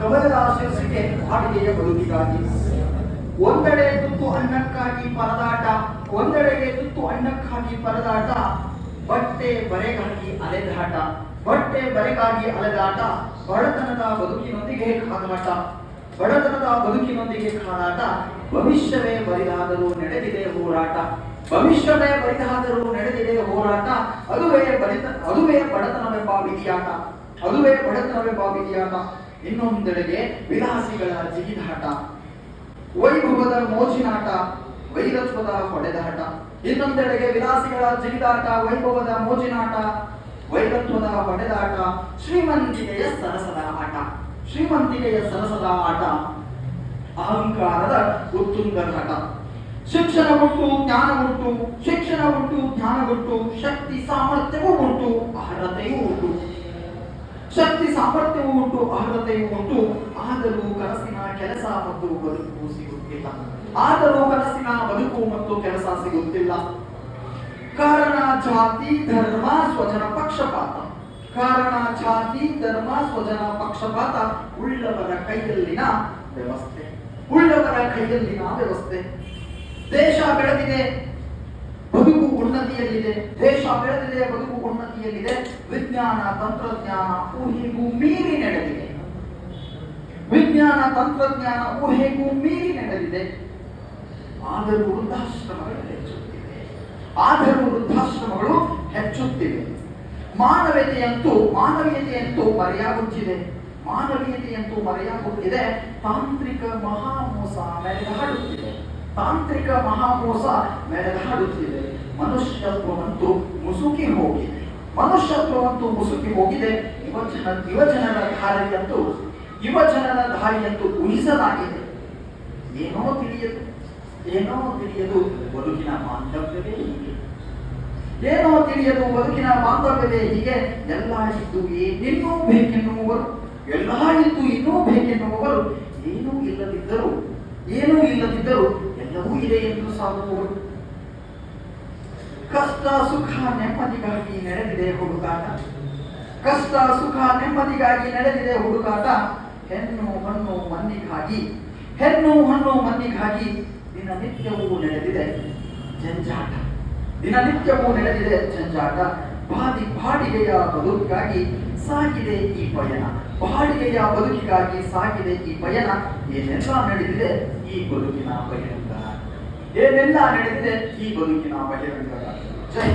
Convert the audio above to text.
ಕಮಲದ ಶೀರ್ಷಿಕೆ ಬಾಡಿಗೆಯ ಬದುಕಿಗಾಗಿ. ಒಂದೆಡೆ ತುತ್ತು ಅನ್ನಕ್ಕಾಗಿ ಪರದಾಟ, ಒಂದೆಡೆಗೆ ತುತ್ತು ಅನ್ನಕ್ಕಾಗಿ ಪರದಾಟ. ಬಟ್ಟೆ ಬರೆಗಾಗಿ ಅಲೆದಾಟ, ಬಟ್ಟೆ ಬರೆಗಾಗಿ ಅಲೆದಾಟ. ಬಡತನದ ಬದುಕಿನೊಂದಿಗೆ ಕಾದಾಟ, ಬಡತನದ ಬದುಕಿನೊಂದಿಗೆ ಕಾದಾಟ. ಭವಿಷ್ಯವೇ ಬರಿದಾದರೂ ನಡೆದಿದೆ ಹೋರಾಟ, ಭವಿಷ್ಯವೇ ಬರಿದಾದರೂ ನಡೆದಿದೆ ಹೋರಾಟ. ಅದುವೇ ಬರಿತ ಅದುವೇ ಬಡತನವೆಂಬ ವಿಧಿಯಾಟ ಅದುವೇ ಬಡತನವೆಂಬ ವಿಧಿಯಾಟ ಇನ್ನೊಂದೆಡೆಗೆ ವಿಲಾಸಿಗಳ ಜಿಗಿದಾಟ, ವೈಭವದ ಮೋಜಿನಾಟ, ವೈರತ್ವದ ಹೊಡೆದಾಟ, ಇನ್ನೊಂದೆಡೆಗೆ ವಿಲಾಸಿಗಳ ಜಿಗಿದಾಟ, ವೈಭವದ ಮೋಜಿನಾಟ, ವೈರತ್ವದ ಹೊಡೆದಾಟ, ಶ್ರೀಮಂತಿಕೆಯ ಸರಸದ ಆಟ, ಶ್ರೀಮಂತಿಕೆಯ ಸರಸದ ಆಟ, ಅಹಂಕಾರದ ಉತ್ತುಂಗರಾಟ ಶಿಕ್ಷಣ ಉಂಟು ಜ್ಞಾನ ಉಂಟು ಶಿಕ್ಷಣ ಉಂಟು ಜ್ಞಾನ ಉಂಟು ಶಕ್ತಿ, ಸಾಮರ್ಥ್ಯವೂ ಉಂಟು ಅರ್ಹತೆಯೂ ಉಂಟು ಶಕ್ತಿ, ಸಾಮರ್ಥ್ಯವೂ ಉಂಟು, ಅರ್ಹತೆಯೂ ಉಂಟು. ಆದರೂ ಕನಸಿನ ಕೆಲಸ ಮತ್ತು ಬದುಕು ಸಿಗುತ್ತಿಲ್ಲ. ಆದರೂ ಕನಸಿನ ಬದುಕು ಮತ್ತು ಕೆಲಸ ಸಿಗುತ್ತಿಲ್ಲ. ಕಾರಣ, ಜಾತಿ, ಧರ್ಮ, ಸ್ವಜನ ಪಕ್ಷಪಾತ. ಕಾರಣ, ಜಾತಿ, ಧರ್ಮ, ಸ್ವಜನ ಪಕ್ಷಪಾತ ಉಳ್ಳವರ ಕೈಯಲ್ಲಿನ ವ್ಯವಸ್ಥೆ. ಉಳ್ಳವರ ಕೈಯಲ್ಲಿನ ವ್ಯವಸ್ಥೆ. ದೇಶ ಬೆಳೆದಿದೆ. ಬೆಳೆದಿದೆ ಬದುಕು ಉನ್ನತಿಯಲ್ಲಿದೆ. ವಿಜ್ಞಾನ, ತಂತ್ರಜ್ಞಾನ ಊಹೆಗೂ ಮೀರಿ ನಡೆದಿದೆ. ವಿಜ್ಞಾನ, ತಂತ್ರಜ್ಞಾನ ಊಹೆಗೂ ಮೀರಿ ನಡೆದಿದೆ. ಆದರೂ ವೃದ್ಧಾಶ್ರಮಗಳು ಹೆಚ್ಚುತ್ತಿವೆ. ಆದರೂ ವೃದ್ಧಾಶ್ರಮಗಳು ಹೆಚ್ಚುತ್ತಿವೆ. ಮಾನವೀಯತೆಯಂತೂ ಮಾನವೀಯತೆಯಂತೂ ಮರೆಯಾಗುತ್ತಿದೆ. ಮಾನವೀಯತೆಯಂತೂ ಮರೆಯಾಗುತ್ತಿದೆ. ತಾಂತ್ರಿಕ ಮಹಾಮೋಸ ಮೆರೆದಾಡುತ್ತಿದೆ. ತಾಂತ್ರಿಕ ಮಹಾಮೋಸ ಮೆರೆದಾಡುತ್ತಿದೆ ಮನುಷ್ಯತ್ವವಂತೂ ಮುಸುಕಿ ಹೋಗಿದೆ. ಮನುಷ್ಯತ್ವವಂತೂ ಮುಸುಕಿ ಹೋಗಿದೆ. ಯುವಜನ, ಯುವಜನರ ದಾರಿಯಂತೂ ಯುವಜನರ ದಾರಿಯಂತೂ ಉಳಿಸಲಾಗಿದೆ. ಏನೋ ತಿಳಿಯದು ಏನೋ ತಿಳಿಯದು ಬದುಕಿನ ಮಾಂಧವ್ಯವೇ ಹೀಗೆ. ಏನೋ ತಿಳಿಯದು ಬದುಕಿನ ಬಾಂಧವ್ಯವೇ ಹೀಗೆ. ಎಲ್ಲ ಇದ್ದು ಏನಿನ್ನೂ ಬೇಕೆನ್ನುವರು ಎಲ್ಲ ಇದ್ದು ಇನ್ನೂ ಬೇಕೆನ್ನುವರು ಏನೂ ಇಲ್ಲದಿದ್ದರೂ ಏನೂ ಇಲ್ಲದಿದ್ದರೂ ಎಲ್ಲವೂ ಎಂದು ಸಾಗುವವರು ಕಷ್ಟ ಸುಖ ನೆಮ್ಮದಿಗಾಗಿ ನಡೆದಿದೆ ಹುಡುಕಾಟ ಕಷ್ಟ ಸುಖ ನೆಮ್ಮದಿಗಾಗಿ ನಡೆದಿದೆ ಹುಡುಕಾಟ ಹೆಣ್ಣು ಹಣ್ಣು ಮನ್ನಿಗಾಗಿ ಹೆಣ್ಣು ಹಣ್ಣು ಮನ್ನಿಗಾಗಿ ದಿನನಿತ್ಯವೂ ನಡೆದಿದೆ ಜಂಜಾಟ ದಿನನಿತ್ಯವೂ ನಡೆದಿದೆ ಜಂಜಾಟ ಬಾದಿ ಬಾಡಿಗೆಯ ಬದುಕಿಗಾಗಿ ಸಾಗಿದೆ ಈ ಪಯಣ. ಬಾಡಿಗೆಯ ಬದುಕಿಗಾಗಿ ಸಾಗಿದೆ ಈ ಪಯಣ. ಏನೆಲ್ಲ ನಡೆದಿದೆ ಈ ಬದುಕಿನ ಬಹಿರಂಗ ಏನೆಲ್ಲ ನಡೆದಿದೆ ಈ ಬದುಕಿನ ಬಹಿರಂಗ ಜೈ.